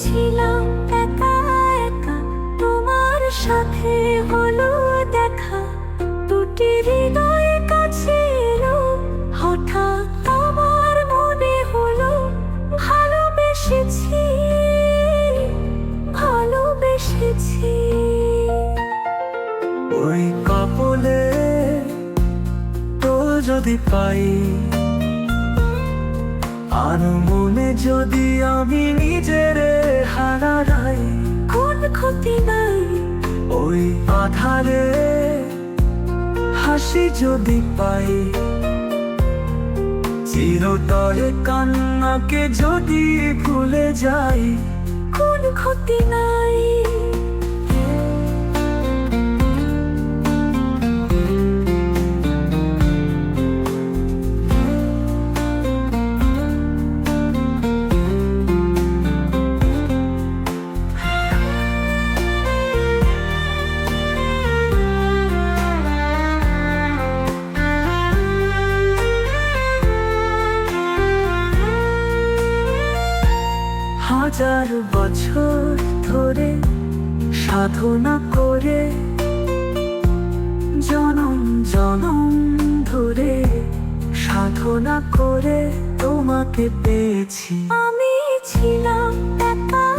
ছিলাম একা একা। তোমার সাথে হলো দেখা। দুটি হৃদয় কাছে এলো। হঠাৎ আমার মনে হলো, ভালোবেসেছি ভালোবেসেছি। ওই কাপলে তো যদি পাই আনমো আমি নিজের হারাই কোন ক্ষতি নাই। ওই আধারে হাসি যদি পাই চিরতরে কান্নাকে যদি ভুলে যাই কোন ক্ষতি নাই। হাজার বছর ধরে সাধনা করে জনম জনম ধরে সাধনা করে তোমাকে পেয়েছি। আমি ছিলাম একা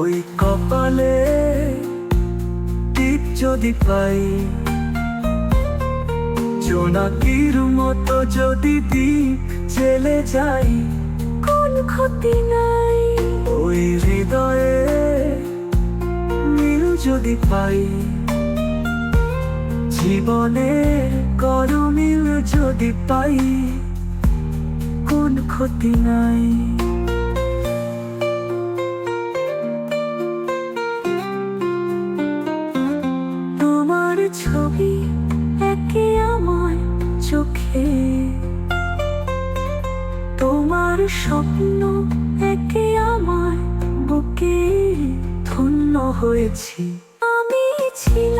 ওই কপালে টিপ যদি পাই জোনাকির মতো যদি দ্বীপ জেলে যাই কোন ক্ষতি নাই। ওই হৃদয়ে মিল যদি পাই জীবনে করমিল যদি পাই কোন ক্ষতি নাই। স্বপ্ন একে আমার বুকে ধন্য হয়েছি। আমি ছিলাম